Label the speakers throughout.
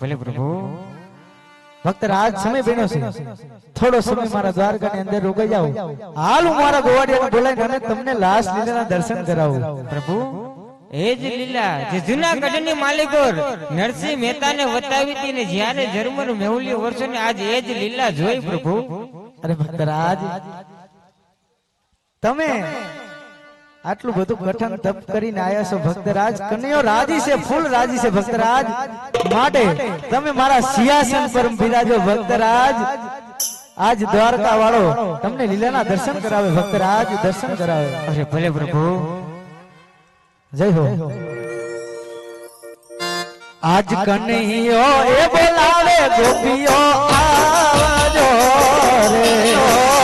Speaker 1: ભલે પ્રભુ
Speaker 2: ભક્ત રાજ સમય બન્યો છે. થોડો સમય મારા દ્વારકાની અંદર રોકાઈ જાઓ હાલ હું મારા ગોવાડિયા બોલાવીને અને તમને લાશ લીલાના દર્શન કરાવું.
Speaker 1: પ્રભુ એ જ લીલા જે જુનાગઢની માલિકોર નરસિંહ મહેતાને વતાવી હતી ને જયારે જર્મન મેહુલી વર્ષોને આજ એ જ લીલા જોઈ પ્રભુ.
Speaker 2: અરે ભક્ત રાજ તમે આટલું બધું કઠણ તપ કરીને આયા છો ભક્તરાજ. કનૈયો રાજી છે ફૂલ રાજી છે ભક્તરાજ. માટે તમે મારા સિંહાસન પર બિરાજો ભક્તરાજ. આજ દ્વારકા વાળો તમને લીલાના દર્શન કરાવે ભક્તરાજ દર્શન કરાવે.
Speaker 1: અરે ભલે પ્રભુ.
Speaker 2: જય હો. આજ કનૈયો એ બોલાવે ગોપીઓ આવજો રે.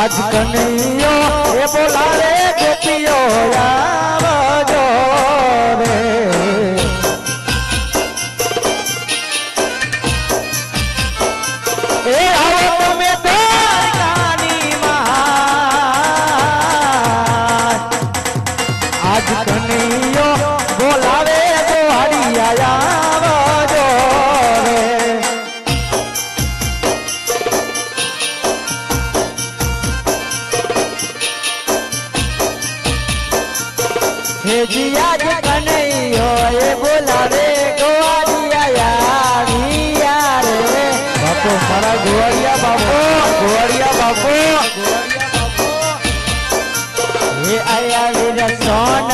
Speaker 2: આજ કનૈયો એ બોલાવે ગોપીઓ આવજો આયા વીર સોન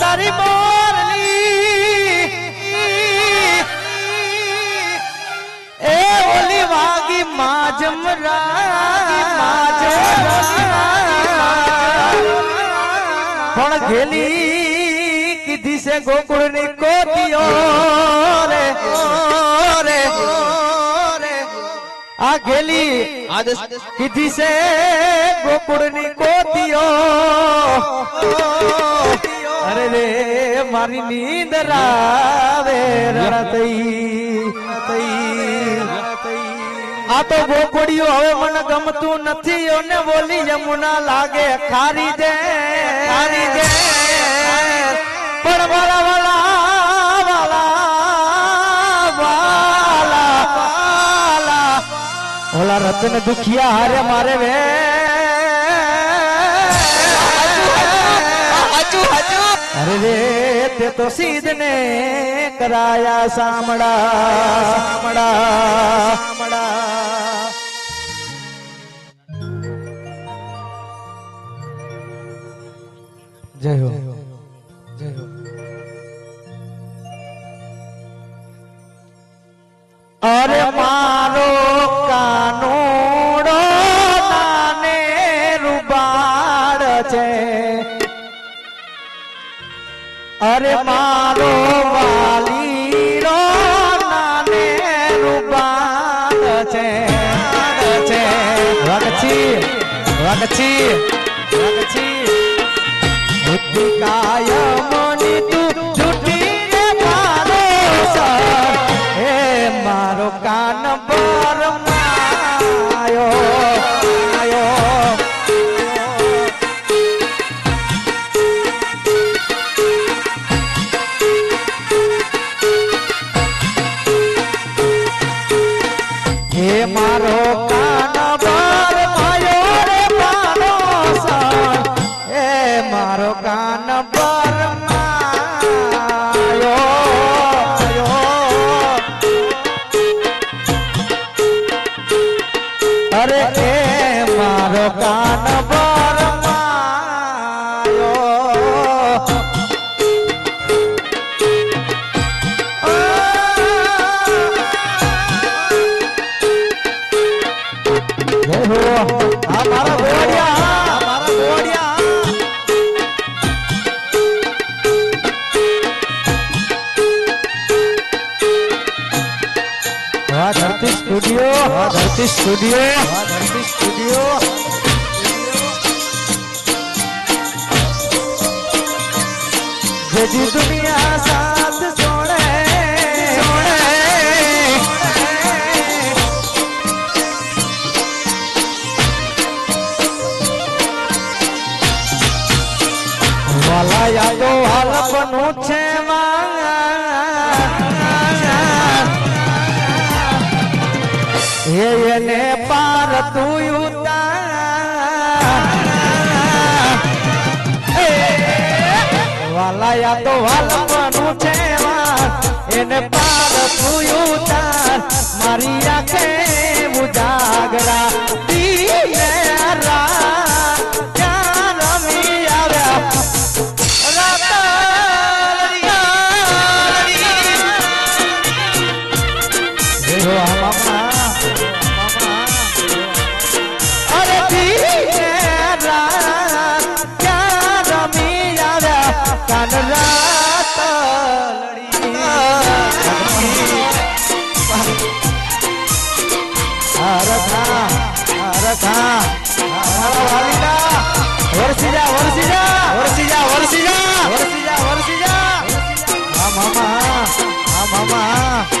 Speaker 2: તારી મોરલી એ ઓલી વાગી પણ ઘેલી કીધી છે ગોકુળની કોતીઓ રે. આ ગેલી કીધી છે ગોકુળની કોતીઓ અરે રે, મારી નીંદ રાવે આ તો ગોકુડિયો હવે મને ગમતું નથી, અને બોલી યમુના લાગે, ખારી દે ખારી દે. પણ વાળા વાલા ઓલા રતન દુખિયા હારે મારે વે. અરે રે તે તો સીધ ને કરાયા સામડા સામડા સામડા. જય હો જય હો. yeah. અરે એ મારો કાન પર ધરતી સ્ટુડિયો ધરતી સ્ટુડિયો જેજી દુનિયા સાથ સોણે. વાલા યાદો હાલ બનું છે. તું વાલાયા તો વાલવાનું છે એને પાર તું ઉતાર. મારી આંખે ઉજાગરા 봐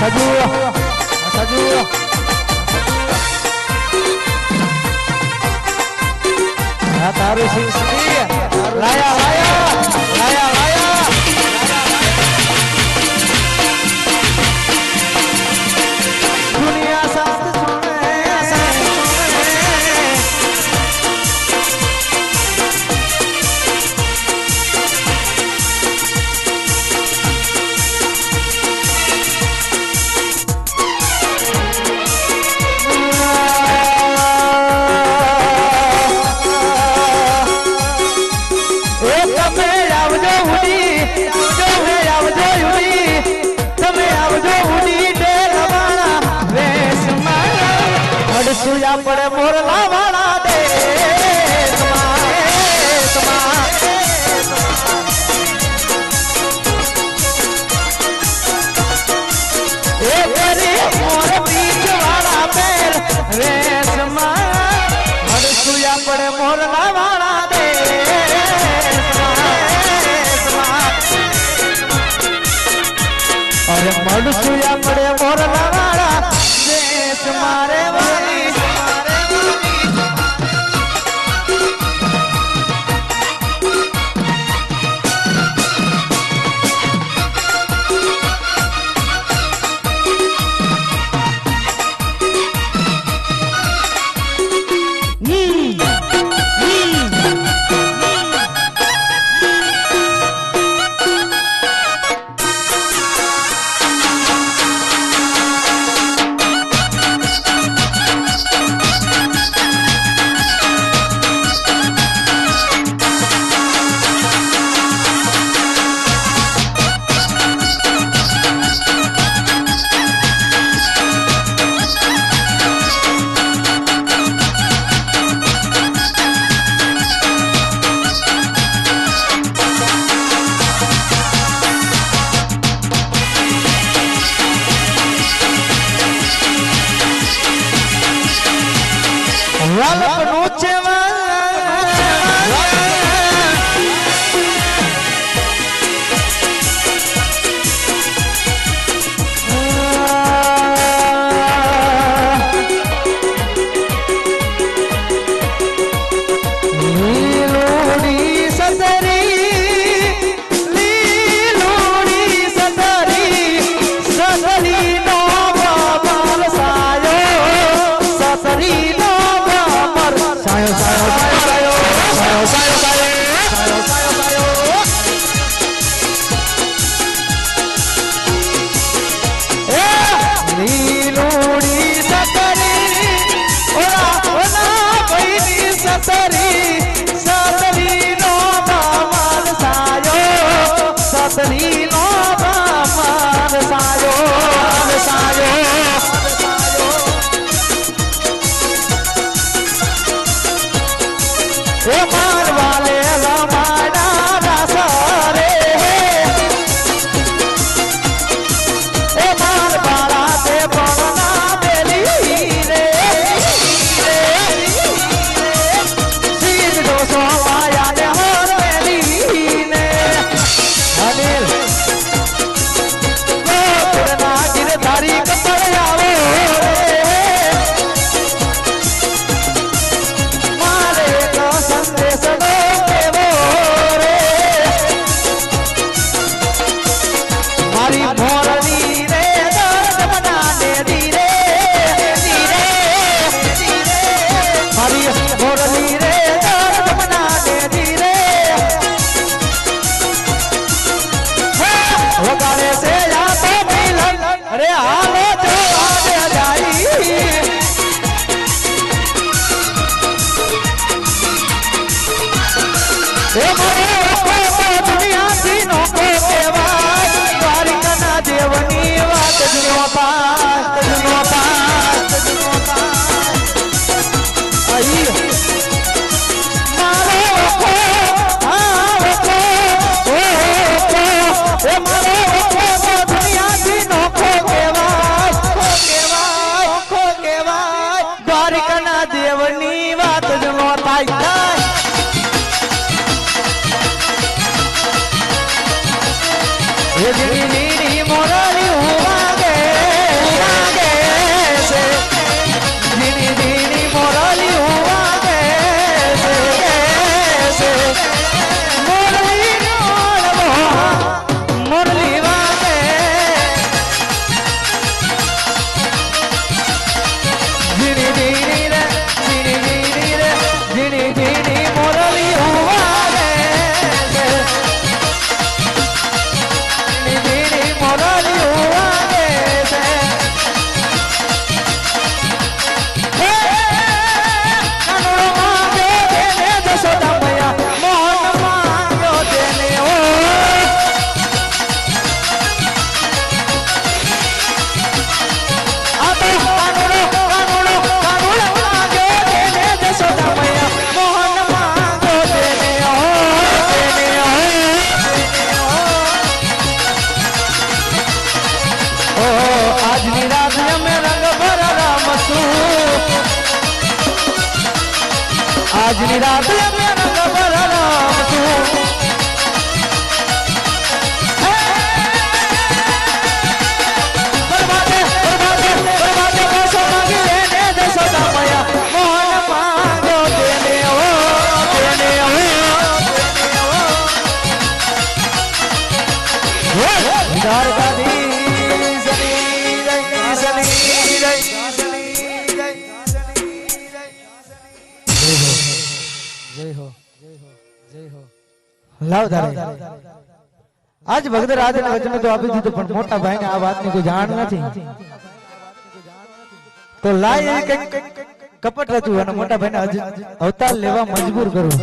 Speaker 2: સાજુ સાજુ તારું સિંહ લાયા લાયા Mr. વાલકનું ચેવા Mira, આજ ભગત રાજ વચન તો આપી દીધું, પણ મોટા ભાઈને આ વાતની કોઈ જાણ નથી. તો લાય કપટ રચવું અને મોટા ભાઈ ને અવતાર લેવા મજબૂર કરું